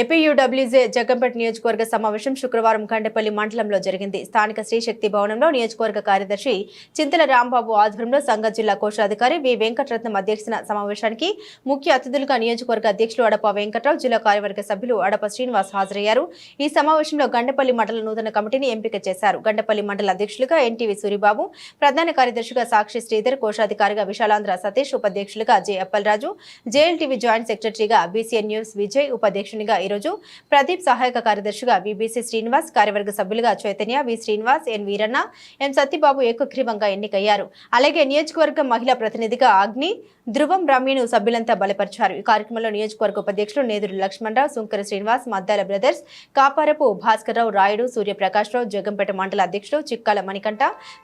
APUWJ Jaggampeta నియోజకవర్గ సమావేశం శుక్రవారం కండపల్లి మండలంలో జరిగింది. స్థానిక శ్రీశక్తి భవనంలో నియోజకవర్గ కార్యదర్శి చింతల రాంబాబు ఆధ్వర్యంలో సంఘ జిల్లా కోశాధికారి వి వెంకటరత్నం అధ్యక్షన సమావేశానికి ముఖ్య అతిథులుగా నియోజకవర్గ అధ్యక్షులు అడప వెంకట్రావు జిల్లా కార్యవర్గ సభ్యులు అడప శ్రీనివాస్ హాజరయ్యారు. ఈ సమావేశంలో గండపల్లి మండల నూతన కమిటీని ఎంపిక చేశారు. గండపల్లి మండల అధ్యక్షులుగా ఎన్టీవీ సూరిబాబు ప్రధాన కార్యదర్శిగా సాక్షి శ్రీధర్ కోశాధికారిగా విశాలాంధ్ర సతీష్ ఉపాధ్యక్షులుగా జె అప్పలరాజు జేఎల్టీవీ జాయింట్ సెక్రటరీగా బీసీఎన్ న్యూస్ విజయ్ ఉపాధ్యక్షునిగా ఈరోజు ప్రదీప్ సహాయక కార్యదర్శిగా బీబీసీ శ్రీనివాస్ కార్యవర్గ సభ్యులుగా చైతన్య వి శ్రీనివాస్ ఎన్ వీరన్న ఎం సత్యబాబు ఏకగ్రీవంగా ఎన్నికయ్యారు. అలాగే నియోజకవర్గ మహిళా ప్రతినిధిగా అగ్ని ధ్రువం రమ్యను సభ్యులంతా బలపరిచారు. ఈ కార్యక్రమంలో నియోజకవర్గ ఉపాధ్యక్షులు నేదురు లక్ష్మణరావు సుంకర శ్రీనివాస్ మద్దాల బ్రదర్స్ కాపారపు భాస్కర్రావు రాయుడు సూర్యప్రకాశ్రావు జగంపేట మండల అధ్యక్షులు చిక్కాల మణికంఠ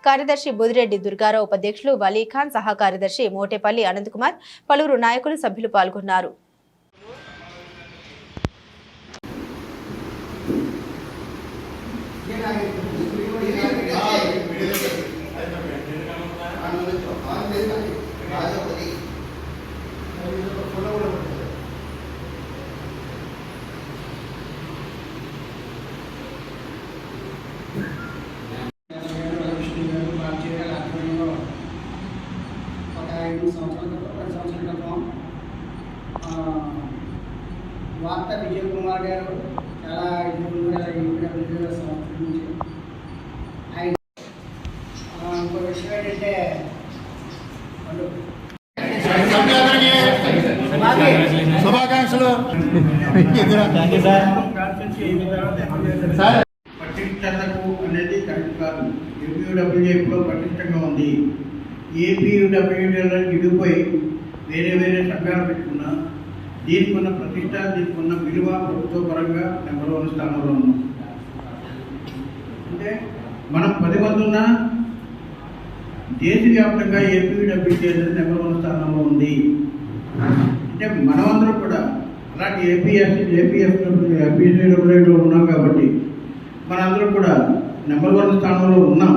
కార్యదర్శి బుదిరెడ్డి దుర్గారావు ఉపాధ్యక్షులు వలీఖాన్ సహా కార్యదర్శి మోటేపల్లి అనంతకుమార్ పలువురు నాయకులు సభ్యులు పాల్గొన్నారు విష్ణు గారు బాబ్జీ గారి ఆధ్వర్యంలో ఒక ఐదు సంవత్సరాల క్రితం పది సంవత్సరాల ఆ, వార్త విజయ్ కుమార్ గారు చాలా ఇదిగా ఈపీడబ్ల్యూ సంవత్సరం నుంచి. శుభాకాంక్షలు. సార్. పట్టించటకు అనేది కరెక్ట్ కాదు. ఏపీయూడబ్ల్యూఏలో పటిష్టంగా ఉంది. ఏపీయూడబ్ల్యూఏలో ఇడిపోయి వేరే వేరే సంఘాలు పెట్టుకున్నా దీనికి ఉన్న ప్రతిష్ట దీనికి ఉన్న విలువ ప్రభుత్వ పరంగా నెంబర్ వన్ స్థానంలో ఉన్నాం అంటే మనం పది మంది ఉన్నా దేశవ్యాప్తంగా ఏపీడబ్ల్యూఏ నెంబర్ వన్ స్థానంలో ఉంది. అంటే మనమందరం కూడా అలాంటి ఏపీఎస్ ఏపీఎఫ్ ఏపీడబ్ల్యూలో ఉన్నాం కాబట్టి మనందరం కూడా నెంబర్ వన్ స్థానంలో ఉన్నాం.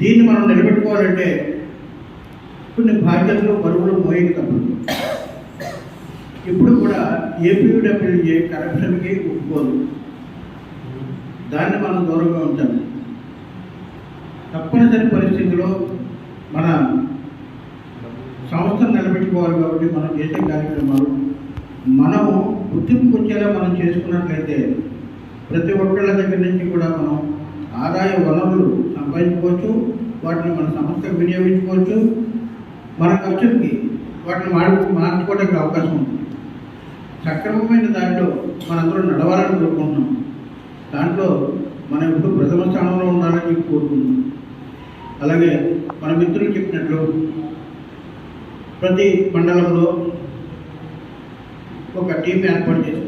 దీన్ని మనం నిలబెట్టుకోవాలంటే కొన్ని బాధ్యతలు పరుగులు మోయక తప్పదు. ఇప్పుడు కూడా ఏపీడబ్ల్యూఏ కరప్షన్కి ఒప్పుకోదు. దాన్ని మనం దూరంగా ఉంచాలి. తప్పనిసరి పరిస్థితిలో మన సంస్థను కాబట్టి మనం చేసే కార్యక్రమాలు మనం గుర్తింపుకు వచ్చేలా మనం చేసుకున్నట్లయితే ప్రతి ఒక్కళ్ళ దగ్గర నుంచి కూడా మనం ఆదాయ వనరులు సంపాదించుకోవచ్చు వాటిని మన సంస్థకు వినియోగించుకోవచ్చు మన ఖర్చులకి వాటిని మార్చు మార్చుకోవడానికి అవకాశం ఉంది. సక్రమమైన దాంట్లో మనందరూ నడవాలని కోరుకుంటున్నాం. దాంట్లో మనం ఇప్పుడు ప్రథమ స్థానంలో ఉండాలని కోరుకుంటున్నాం. అలాగే మన మిత్రులు చెప్పినట్లు ప్రతి మండలంలో ఒక టీం ఏర్పాటు చేసి